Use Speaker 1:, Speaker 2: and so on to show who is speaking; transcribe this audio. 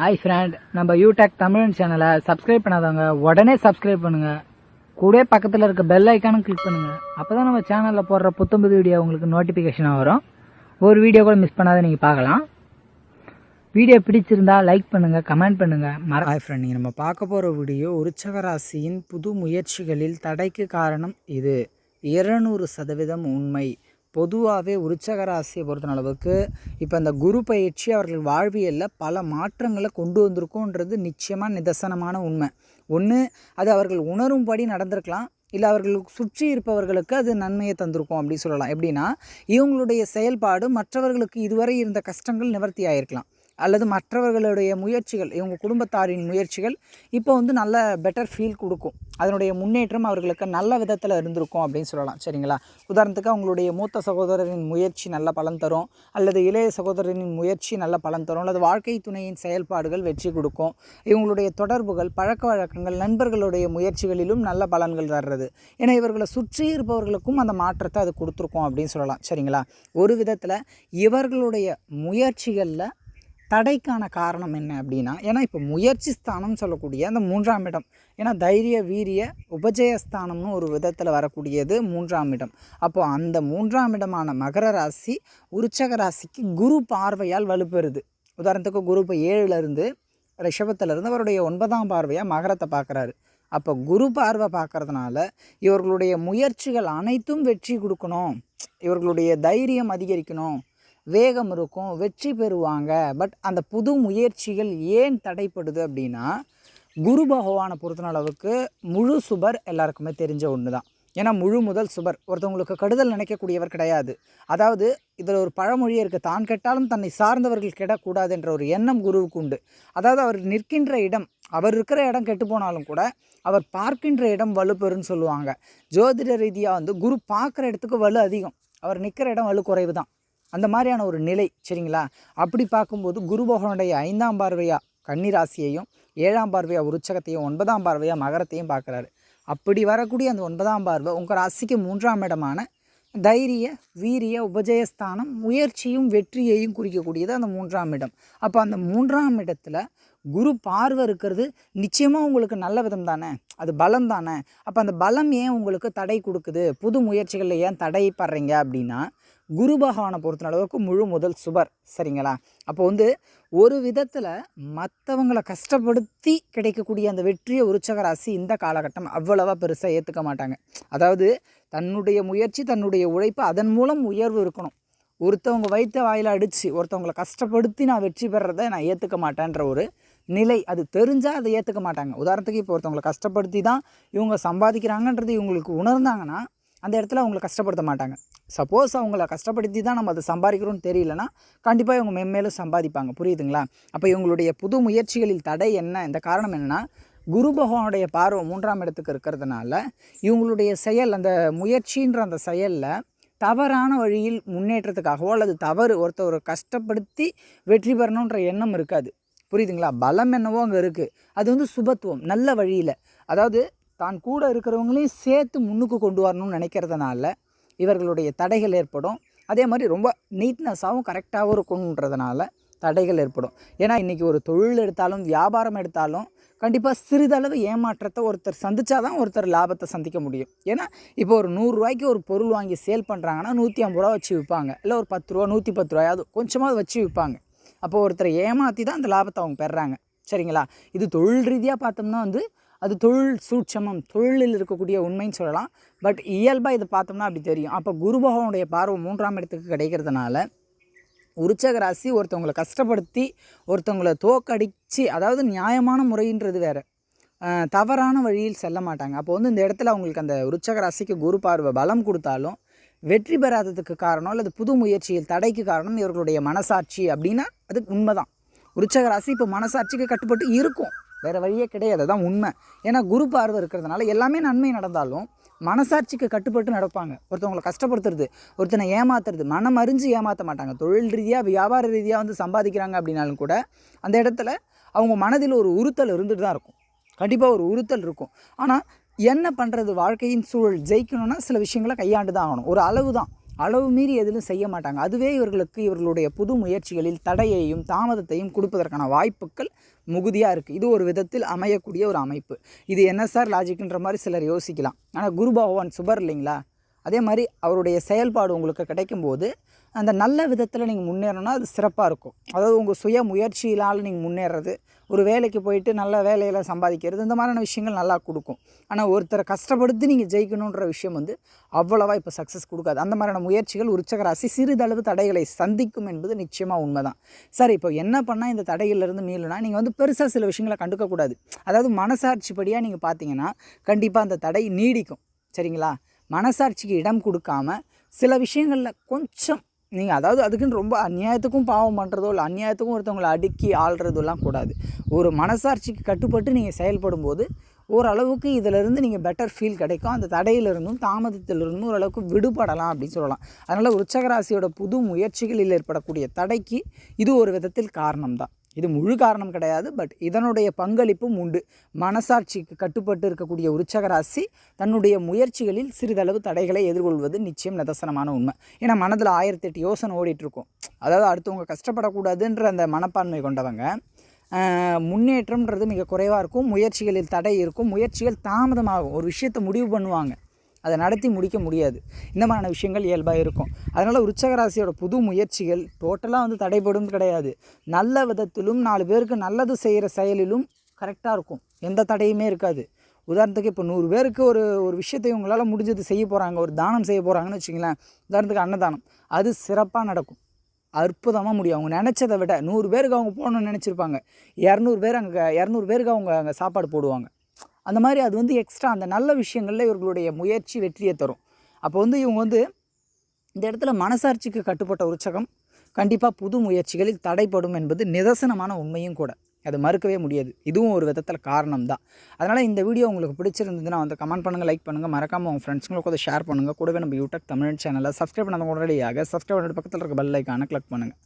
Speaker 1: Hi friend நம்ம யூடெக் தமிழ் சேனலை subscribe பண்ணாதவங்க உடனே சப்ஸ்கிரைப் பண்ணுங்க. கூட பக்கத்தில் இருக்க பெல் ஐக்கானும் கிளிக் பண்ணுங்க. அப்பதான் நம்ம சேனலில் போடுற புத்தம்புது வீடியோ உங்களுக்கு நோட்டிஃபிகேஷனாக வரும். ஒரு வீடியோ கூட மிஸ் பண்ணாத நீங்கள் பார்க்கலாம். வீடியோ பிடிச்சிருந்தா லைக் பண்ணுங்க கமெண்ட் பண்ணுங்க. மற
Speaker 2: ஹாய் ஃப்ரெண்ட் நீங்கள் நம்ம பார்க்க போகிற வீடியோ உற்சகராசியின் புது முயற்சிகளில் தடைக்கு காரணம் இது. இருநூறு சதவீதம் உண்மை. பொதுவாகவே உற்சக ராசியை பொறுத்த அளவுக்கு இப்போ இந்த குரு பயிற்சி அவர்கள் வாழ்வியலில் பல மாற்றங்களை கொண்டு வந்திருக்கோன்றது நிச்சயமாக நிதர்சனமான உண்மை. ஒன்று அது அவர்கள் உணரும்படி நடந்திருக்கலாம். இல்லை அவர்களுக்கு சுற்றி இருப்பவர்களுக்கு அது நன்மையை தந்திருக்கும் அப்படின்னு சொல்லலாம். எப்படின்னா இவங்களுடைய செயல்பாடு மற்றவர்களுக்கு இதுவரை இருந்த கஷ்டங்கள் நிவர்த்தி ஆகிருக்கலாம் அல்லது மற்றவர்களுடைய முயற்சிகள் இவங்க குடும்பத்தாரின் முயற்சிகள் இப்போ வந்து நல்ல பெட்டர் ஃபீல் கொடுக்கும். அதனுடைய முன்னேற்றம் அவர்களுக்கு நல்ல விதத்தில் இருந்திருக்கும் அப்படின்னு சொல்லலாம். சரிங்களா? உதாரணத்துக்கு அவங்களுடைய மூத்த சகோதரரின் முயற்சி நல்ல பலன் தரும் அல்லது இளைய சகோதரரின் முயற்சி நல்ல பலன் தரும் அல்லது வாழ்க்கை துணையின் செயல்பாடுகள் வெற்றி கொடுக்கும். இவங்களுடைய தொடர்புகள் பழக்க வழக்கங்கள் நண்பர்களுடைய முயற்சிகளிலும் நல்ல பலன்கள் தர்றது. ஏன்னா இவர்களை சுற்றி இருப்பவர்களுக்கும் அந்த மாற்றத்தை அது கொடுத்துருக்கோம் அப்படின்னு சொல்லலாம். சரிங்களா? ஒரு விதத்தில் இவர்களுடைய முயற்சிகளில் தடைக்கான காரணம் என்ன அப்படின்னா ஏன்னா இப்போ முயற்சி ஸ்தானம் சொல்லக்கூடிய அந்த மூன்றாம் இடம். ஏன்னா தைரிய வீரிய உபஜயஸ்தானம்னு ஒரு விதத்தில் வரக்கூடியது மூன்றாம் இடம். அப்போது அந்த மூன்றாம் இடமான மகர ராசி உருச்சக ராசிக்கு குரு பார்வையால் வலுப்பெறுது. உதாரணத்துக்கு குரு இப்போ ஏழுலேருந்து ரிஷபத்திலிருந்து அவருடைய ஒன்பதாம் பார்வையாக மகரத்தை பார்க்குறாரு. அப்போ குரு பார்வை பார்க்கறதுனால இவர்களுடைய முயற்சிகள் அனைத்தும் வெற்றி கொடுக்கணும். இவர்களுடைய தைரியம் அதிகரிக்கணும். வேகம் இருக்கும் வெற்றி பெறுவாங்க. பட் அந்த புது முயற்சிகள் ஏன் தடைப்படுது அப்படின்னா குரு பகவானை பொறுத்த அளவுக்கு முழு சுபர் எல்லாருக்குமே தெரிஞ்ச ஒன்று தான் ஏன்னா முழு முதல் சுபர் ஒருத்தவங்களுக்கு கெடுதல் நினைக்கக்கூடியவர் கிடையாது. அதாவது இதில் ஒரு பழமொழியே இருக்குது தான் கெட்டாலும் தன்னை சார்ந்தவர்கள் கெடக்கூடாது என்ற ஒரு எண்ணம் குருவுக்கு உண்டு. அதாவது அவர் நிற்கின்ற இடம் அவர் இருக்கிற இடம் கெட்டு போனாலும் கூட அவர் பார்க்கின்ற இடம் வலுப்பெறுன்னு சொல்லுவாங்க. ஜோதிட ரீதியாக வந்து குரு பார்க்குற இடத்துக்கு வலு அதிகம். அவர் நிற்கிற இடம் வலு குறைவு தான் அந்த மாதிரியான ஒரு நிலை சரிங்களா? அப்படி பார்க்கும்போது குரு பகவானுடைய ஐந்தாம் பார்வையாக கன்னிராசியையும் ஏழாம் பார்வையாக உருச்சகத்தையும் ஒன்பதாம் பார்வையாக மகரத்தையும் பார்க்குறாரு. அப்படி வரக்கூடிய அந்த ஒன்பதாம் பார்வை உங்கள் ராசிக்கு மூன்றாம் இடமான தைரிய வீரிய உபஜயஸ்தானம் முயற்சியும் வெற்றியையும் குறிக்கக்கூடியது அந்த மூன்றாம் இடம். அப்போ அந்த மூன்றாம் இடத்துல குரு பார்வை இருக்கிறது நிச்சயமாக உங்களுக்கு நல்ல விதம் தானே? அது பலம் தானே? அப்போ அந்த பலம் ஏன் உங்களுக்கு தடை கொடுக்குது? புது முயற்சிகளில் ஏன் தடைப்படுறீங்க அப்படின்னா குரு பகவானை பொறுத்த அளவுக்கு முழு முதல் சுபர் சரிங்களா? அப்போ வந்து ஒரு விதத்தில் மற்றவங்களை கஷ்டப்படுத்தி கிடைக்கக்கூடிய அந்த வெற்றியை உற்சக ராசி இந்த காலகட்டம் அவ்வளவா பெருசாக ஏற்றுக்க மாட்டாங்க. அதாவது தன்னுடைய முயற்சி தன்னுடைய உழைப்பு அதன் மூலம் உயர்வு இருக்கணும். ஒருத்தவங்க வைத்த வாயில் அடித்து ஒருத்தவங்களை கஷ்டப்படுத்தி நான் வெற்றி பெறதை நான் ஏற்றுக்க மாட்டேன்ற ஒரு நிலை. அது தெரிஞ்சால் அதை ஏற்றுக்க மாட்டாங்க. உதாரணத்துக்கு இப்போ ஒருத்தவங்களை கஷ்டப்படுத்தி தான் இவங்க சம்பாதிக்கிறாங்கன்றது இவங்களுக்கு உணர்ந்தாங்கன்னா அந்த இடத்துல அவங்கள கஷ்டப்படுத்த மாட்டாங்க. சப்போஸ் அவங்கள கஷ்டப்படுத்தி தான் நம்ம அதை சம்பாதிக்கிறோம்னு தெரியலனா கண்டிப்பாக இவங்க மென்மேலும் சம்பாதிப்பாங்க. புரியுதுங்களா? அப்போ இவங்களுடைய புது முயற்சிகளில் தடை என்ன? இந்த காரணம் என்னென்னா குரு பகவானுடைய பார்வை மூன்றாம் இடத்துக்கு இருக்கிறதுனால இவங்களுடைய செயல் அந்த முயற்சின்ற அந்த செயலில் தவறான வழியில் முன்னேற்றத்துக்காகவோ அல்லது தவறு ஒருத்தவரை கஷ்டப்படுத்தி வெற்றி பெறணுன்ற எண்ணம் இருக்காது. புரியுதுங்களா? பலம் என்னவோ அங்கே இருக்குது அது வந்து சுபத்துவம் நல்ல வழியில். அதாவது தான் கூட இருக்கிறவங்களையும் சேர்த்து முன்னுக்கு கொண்டு வரணும்னு நினைக்கிறதுனால இவர்களுடைய தடைகள் ஏற்படும். அதே மாதிரி ரொம்ப நீட்னஸாகவும் கரெக்டாகவும் இருக்கணுன்றதுனால தடைகள் ஏற்படும். ஏன்னா இன்றைக்கி ஒரு தொழில் எடுத்தாலும் வியாபாரம் எடுத்தாலும் கண்டிப்பாக சிறிதளவு ஏமாற்றத்தை ஒருத்தர் சந்திச்சா தான் ஒருத்தர் லாபத்தை சந்திக்க முடியும். ஏன்னா இப்போ ஒரு நூறுரூவாய்க்கு ஒரு பொருள் வாங்கி சேல் பண்ணுறாங்கன்னா நூற்றி ஐம்பது ரூபா வச்சு விற்பாங்க. இல்லை ஒரு பத்து ரூபா நூற்றி பத்து ரூபாயாவது கொஞ்சமாக வச்சு விற்பாங்க. அப்போ ஒருத்தரை ஏமாற்றி தான் அந்த லாபத்தை அவங்க பெறாங்க சரிங்களா? இது தொழில் ரீதியாக பார்த்தோம்னா வந்து அது தொழில் சூட்சமம் தொழிலில் இருக்கக்கூடிய உண்மைன்னு சொல்லலாம். பட் இயல்பாக இதை பார்த்தோம்னா அப்படி தெரியும். அப்போ குரு பகவானுடைய பார்வை மூன்றாம் இடத்துக்கு கிடைக்கிறதுனால உற்சக ராசி ஒருத்தவங்களை கஷ்டப்படுத்தி ஒருத்தவங்களை தோக்கடித்து அதாவது நியாயமான முறைன்றது வேறு. தவறான வழியில் செல்ல மாட்டாங்க. அப்போ வந்து இந்த இடத்துல அவங்களுக்கு அந்த உற்சக ராசிக்கு குரு பார்வை பலம் கொடுத்தாலும் வெற்றி பெறாததுக்கு காரணம் அல்லது புது முயற்சியில் தடைக்கு காரணம் இவர்களுடைய மனசாட்சி அப்படின்னா அது உண்மைதான். உற்சக ராசி இப்போ மனசாட்சிக்கு கட்டுப்பட்டு இருக்கும். வேறு வழியே கிடையாது. அதுதான் உண்மை. ஏன்னா குரு பார்வை இருக்கிறதுனால எல்லாமே நன்மை நடந்தாலும் மனசாட்சிக்கு கட்டுப்பட்டு நடப்பாங்க. ஒருத்தவங்களை கஷ்டப்படுத்துறது ஒருத்தனை ஏமாத்துறது மனம் அறிஞ்சு ஏமாற்ற மாட்டாங்க. தொழில் ரீதியாக வியாபார ரீதியாக வந்து சம்பாதிக்கிறாங்க அப்படின்னாலும் கூட அந்த இடத்துல அவங்க மனதில் ஒரு உறுத்தல் இருந்துட்டு தான் இருக்கும். கண்டிப்பாக ஒரு உறுத்தல் இருக்கும். ஆனால் என்ன பண்ணுறது வாழ்க்கையின் சூழல். ஜெயிக்கணும்னா சில விஷயங்களை கையாண்டு தான் ஆகணும். ஒரு அளவு தான். அளவு மீறி எதிலும் செய்ய மாட்டாங்க. அதுவே இவர்களுக்கு இவர்களுடைய புது முயற்சிகளில் தடையையும் தாமதத்தையும் கொடுப்பதற்கான வாய்ப்புகள் முகுதியாக இருக்குது இது ஒரு விதத்தில் அமையக்கூடிய ஒரு அமைப்பு. இது என்ன சார் லாஜிக்ன்ற மாதிரி சிலர் யோசிக்கலாம். ஆனால் குரு பகவான் சுபர் இல்லைங்களா? அதே மாதிரி அவருடைய செயல்பாடு உங்களுக்கு கிடைக்கும்போது அந்த நல்ல விதத்தில் நீங்கள் முன்னேறணும்னா அது சிறப்பாக இருக்கும். அதாவது உங்கள் சுய முயற்சியினால் நீங்கள் முன்னேறது ஒரு வேலைக்கு போயிட்டு நல்ல வேலையில் சம்பாதிக்கிறது இந்த மாதிரியான விஷயங்கள் நல்லா கொடுக்கும். ஆனால் ஒருத்தரை கஷ்டப்படுத்தி நீங்கள் ஜெயிக்கணுன்ற விஷயம் வந்து அவ்வளோவா இப்போ சக்ஸஸ் கொடுக்காது. அந்த மாதிரியான முயற்சிகள் உற்சகராசி சிறிதளவு தடைகளை சந்திக்கும் என்பது நிச்சயமாக உண்மைதான். சார் இப்போ என்ன பண்ணால் இந்த தடையிலிருந்து மீளுனா நீங்கள் வந்து பெருசாக சில விஷயங்களை கண்டுக்கக்கூடாது அதாவது மனசாட்சிப்படியாக நீங்கள் பார்த்தீங்கன்னா கண்டிப்பாக அந்த தடை நீடிக்கும். சரிங்களா? மனசாட்சிக்கு இடம் கொடுக்காம சில விஷயங்களில் கொஞ்சம் நீங்கள் அதாவது அதுக்குன்னு ரொம்ப அநியாயத்துக்கும் பாவம் பண்ணுறதோ இல்லை அநியாயத்துக்கும் ஒருத்தவங்களை அடுக்கி ஆள்றதெல்லாம் கூடாது. ஒரு மனசாட்சிக்கு கட்டுப்பட்டு நீங்கள் செயல்படும் போது ஓரளவுக்கு இதிலிருந்து நீங்கள் பெட்டர் ஃபீல் கிடைக்கும். அந்த தடையிலிருந்தும் தாமதத்திலிருந்தும் ஓரளவுக்கு விடுபடலாம் அப்படின்னு சொல்லலாம். அதனால் உச்சகராசியோட புது முயற்சிகளில் ஏற்படக்கூடிய தடைக்கு இது ஒரு விதத்தில் காரணம் தான் இது முழு காரணம் கிடையாது பட் இதனுடைய பங்களிப்பும் உண்டு. மனசாட்சிக்கு கட்டுப்பட்டு இருக்கக்கூடிய உற்சகராசி தன்னுடைய முயற்சிகளில் சிறிதளவு தடைகளை எதிர்கொள்வது நிச்சயம் நிதர்சனமான உண்மை. ஏன்னா மனதில் ஆயிரத்தி எட்டு யோசனை ஓடிட்டுருக்கும். அதாவது அடுத்தவங்க கஷ்டப்படக்கூடாதுன்ற அந்த மனப்பான்மை கொண்டவங்க முன்னேற்றம்ன்றது மிக குறைவாக இருக்கும். முயற்சிகளில் தடை இருக்கும். முயற்சிகள் தாமதமாகும். ஒரு விஷயத்தை முடிவு பண்ணுவாங்க. அதை நடத்தி முடிக்க முடியாது. இந்த மாதிரியான விஷயங்கள் இயல்பாக இருக்கும். அதனால் உற்சகராசியோட புது முயற்சிகள் டோட்டலாக வந்து தடைபடும் கிடையாது. நல்ல விதத்திலும் நாலு பேருக்கு நல்லது செய்கிற செயலிலும் கரெக்டாக இருக்கும். எந்த தடையுமே இருக்காது. உதாரணத்துக்கு இப்போ நூறு பேருக்கு ஒரு ஒரு விஷயத்தை உங்களால் முடிஞ்சது செய்ய போகிறாங்க ஒரு தானம் செய்ய போகிறாங்கன்னு வச்சுங்களேன் உதாரணத்துக்கு அன்னதானம். அது சிறப்பாக நடக்கும். அற்புதமாக முடியும். அவங்க நினச்சதை விட நூறு பேருக்கு அவங்க போகணும்னு நினச்சிருப்பாங்க. இரநூறு பேர் அங்கே இரநூறு பேருக்கு அவங்க அங்கே சாப்பாடு போடுவாங்க. அந்த மாதிரி அது வந்து எக்ஸ்ட்ரா அந்த நல்ல விஷயங்களில் இவர்களுடைய முயற்சி வெற்றியை தரும். அப்போ வந்து இவங்க வந்து இந்த இடத்துல மனசாட்சிக்கு கட்டுப்பட்ட உற்சகம் கண்டிப்பாக புது முயற்சிகளில் தடைப்படும் என்பது நிதர்சனமான உண்மையும் கூட. அது மறுக்கவே முடியாது. இதுவும் ஒரு விதத்தில் காரணம் தான் அதனால் இந்த வீடியோ உங்களுக்கு பிடிச்சிருந்ததுன்னா வந்து கமெண்ட் பண்ணுங்கள் லைக் பண்ணுங்கள் மறக்காமல் உங்கள் ஃப்ரெண்ட்ஸுங்களுக்கு அதை ஷேர் பண்ணுங்கள் கூடவே நம்ம யூடியூப் தமிழ் சேனலை சப்ஸ்கிரைப் பண்ணாத உடனடியாக சப்ஸ்கிரைப் பண்ணிட்டு பக்கத்தில் இருக்க பெல் ஐக்கானை கிளிக் பண்ணுங்கள்